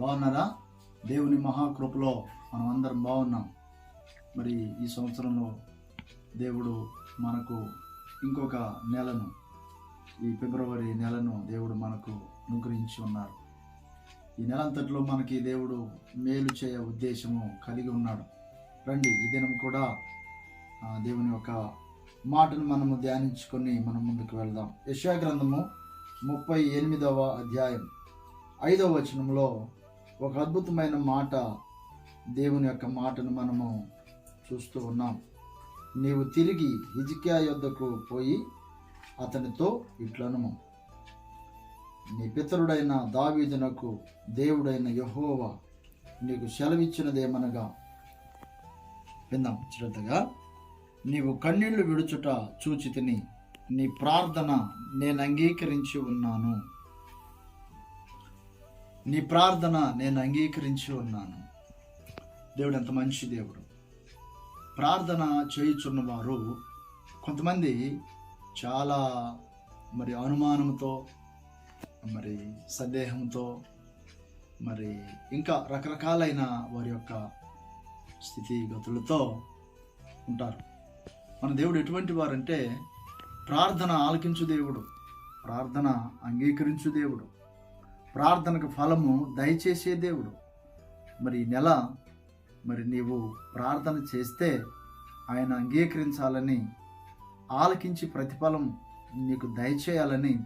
బాగున్నారా? దేవుని మహాకృపలో మనం అందరం బాగున్నాం. మరి ఈ సంవత్సరంలో దేవుడు మనకు ఇంకొక నెలను ఈ ఫిబ్రవరి నెలను దేవుడు మనకు అనుగ్రహించి ఉన్నారు. ఈ నెలంతట్లో మనకి దేవుడు మేలు చేయ ఉద్దేశము కలిగి ఉన్నాడు. రండి ఈ దినం కూడా దేవుని యొక్క మాటను మనము ధ్యానించుకొని మనం ముందుకు వెళ్దాం. యశా గ్రంథము ముప్పై ఎనిమిదవ అధ్యాయం. ఐదవ వచనంలో ఒక అద్భుతమైన మాట దేవుని యొక్క మాటను మనము చూస్తూ ఉన్నాం. నీవు తిరిగి హిజికియా యొద్దకు పోయి అతనితో ఇట్లనము. నీ పితరుడైన దావీదునకు దేవుడైన యహోవా నీకు సెలవిచ్చినదేమనగా? విందాం శ్రద్ధగా. నీవు కన్నీళ్ళు విడుచుట చూచి తిని నీ ప్రార్థన నేను అంగీకరించి ఉన్నాను. నీ ప్రార్థన నేను అంగీకరించి ఉన్నాను. దేవుడు ఎంత మంచి దేవుడు. ప్రార్థన చేయుచున్నవారు కొంతమంది చాలా మరి అనుమానంతో మరి సందేహంతో మరి ఇంకా రకరకాలైన వారి యొక్క స్థితిగతులతో ఉంటారు. మన దేవుడు ఎటువంటి వారంటే ప్రార్థన ఆలకించు దేవుడు. ప్రార్థన అంగీకరించు దేవుడు. ప్రార్థనకు ఫలము దయచేసే దేవుడు. మరి ఈ నెల మరి నీవు ప్రార్థన చేస్తే ఆయన అంగీకరించాలని ఆలకించి ప్రతిఫలం నీకు దయచేయాలని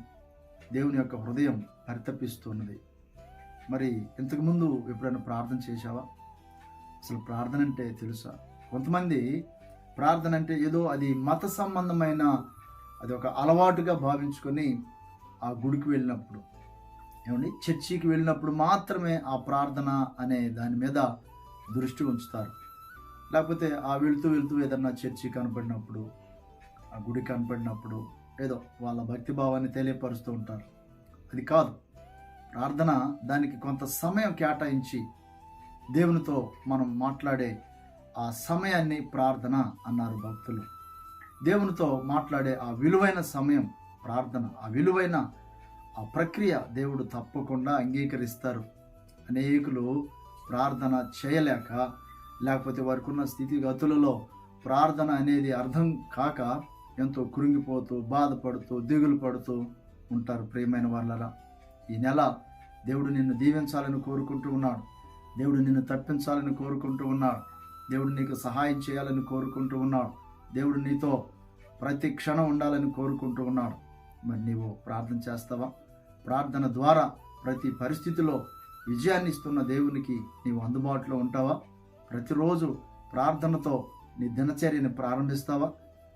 దేవుని యొక్క హృదయం పరితపిస్తున్నది. మరి ఇంతకుముందు ఎప్పుడైనా ప్రార్థన చేశావా? అసలు ప్రార్థన అంటే తెలుసా? కొంతమంది ప్రార్థన అంటే ఏదో అది మత సంబంధమైన అది ఒక అలవాటుగా భావించుకొని ఆ గుడికి వెళ్ళినప్పుడు ఏమండి? చర్చికి వెళ్ళినప్పుడు మాత్రమే ఆ ప్రార్థన అనే దాని మీద దృష్టి ఉంచుతారు. లేకపోతే ఆ వెళుతూ వెళుతూ ఏదన్నా చర్చి కనపడినప్పుడు ఆ గుడి కనపడినప్పుడు ఏదో వాళ్ళ భక్తి భావాన్ని తెలియపరుస్తూ ఉంటారు. అది కాదు. ప్రార్థన దానికి కొంత సమయం కేటాయించి దేవునితో మనం మాట్లాడే ఆ సమయాన్ని ప్రార్థన అన్నారు భక్తులు. దేవునితో మాట్లాడే ఆ విలువైన సమయం ప్రార్థన ఆ విలువైన ఆ ప్రక్రియ దేవుడు తప్పకుండా అంగీకరిస్తారు. అనేకులు ప్రార్థన చేయలేక లేకపోతే వారికి ఉన్న స్థితిగతులలో ప్రార్థన అనేది అర్థం కాక ఎంతో కృంగిపోతూ బాధపడుతూ దిగులు పడుతూ ఉంటారు ప్రియమైన వాళ్ళలా ఈ నెల దేవుడు నిన్ను దీవించాలని కోరుకుంటూ ఉన్నాడు. దేవుడు నిన్ను తప్పించాలని కోరుకుంటూ ఉన్నాడు. దేవుడు నీకు సహాయం చేయాలని కోరుకుంటూ ఉన్నాడు. దేవుడు నీతో ప్రతి క్షణం ఉండాలని కోరుకుంటూ ఉన్నాడు. మరి నీవు ప్రార్థన చేస్తావా? ప్రార్థన ద్వారా ప్రతి పరిస్థితిలో విజయాన్ని ఇస్తున్న దేవునికి నీవు అందుబాటులో ఉంటావా? ప్రతిరోజు ప్రార్థనతో నీ దినచర్యని ప్రారంభిస్తావా?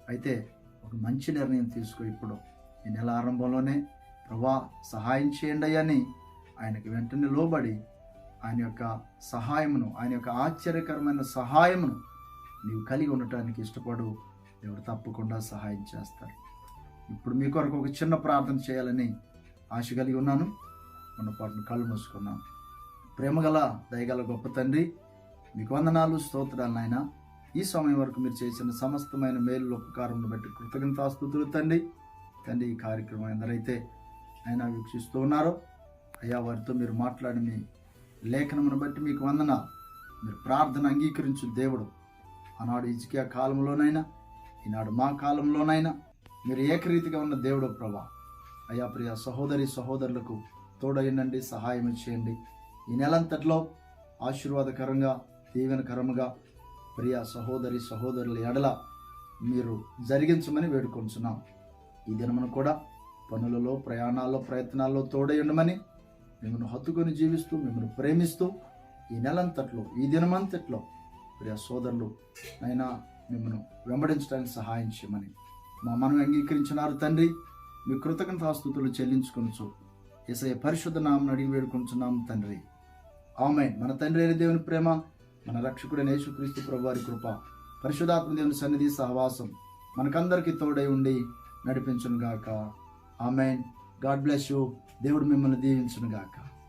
అయితే ఒక మంచి నిర్ణయం తీసుకో ఇప్పుడు. ఈ నెల ఆరంభంలోనే ప్రభా సహాయం చేయండి అని ఆయనకి వెంటనే లోబడి ఆయన యొక్క సహాయమును ఆయన యొక్క ఆశ్చర్యకరమైన సహాయమును నీవు కలిగి ఉండటానికి ఇష్టపడు దేవుడు తప్పకుండా సహాయం చేస్తారు. ఇప్పుడు మీ కొరకు ఒక చిన్న ప్రార్థన చేయాలని ఆశ కలిగి ఉన్నాను. మన పాటను కళ్ళు మూసుకున్నాను ప్రేమగల దయగల గొప్ప తండ్రి మీకు వందనాలు స్తోత్రాలు నాయన. ఈ సమయం వరకు మీరు చేసిన సమస్తమైన మేలు ఉపకారం బట్టి కృతజ్ఞతాస్తుతులు తండ్రి. తండ్రి ఈ కార్యక్రమం ఎందరైతే ఆయన వీక్షిస్తూ ఉన్నారో అయ్యా వారితో మీరు మాట్లాడి మీ లేఖనమును బట్టి మీకు వందనాలు. మీరు ప్రార్థన అంగీకరించు దేవుడు. ఆనాడు ఇజికియా కాలంలోనైనా ఈనాడు మా కాలంలోనైనా మీరు ఏకరీతిగా ఉన్న దేవుడు ప్రభా. అయ్యా ప్రియ సహోదరి సహోదరులకు తోడయ్యండి సహాయం చేయండి. ఈ నెలంతట్లో ఆశీర్వాదకరంగా దీవెనకరముగా ప్రియ సహోదరి సహోదరుల ఎడల మీరు జరిగించమని వేడుకొంచున్నాం. ఈ దినమును కూడా పనులలో ప్రయాణాల్లో ప్రయత్నాల్లో తోడయ్యండమని మిమ్మల్ని హత్తుకొని జీవిస్తూ మిమ్మల్ని ప్రేమిస్తూ ఈ నెలంతట్లో ఈ దినమంతట్లో ప్రియ సోదరులు అయినా మిమ్మల్ని వెంబడించడానికి సహాయం చేయమని. మా మనం అంగీకరించినారు తండ్రి. మీ కృతజ్ఞతాస్తుతులు చెల్లించుకొనచ్చు ఏసఐ పరిశుద్ధ నామం అడిగి వేడుకుంటున్నాం తండ్రి. ఆమె మన తండ్రి అయిన దేవుని ప్రేమ మన రక్షకుడైన యేసుక్రీస్తు ప్రభు వారి కృప పరిశుధాత్మ దేవుని సన్నిధి సహవాసం మనకందరికీ తోడై ఉండి నడిపించును గాక ఆమెన్. God bless you. దేవుడు మిమ్మల్ని దీవించును గాక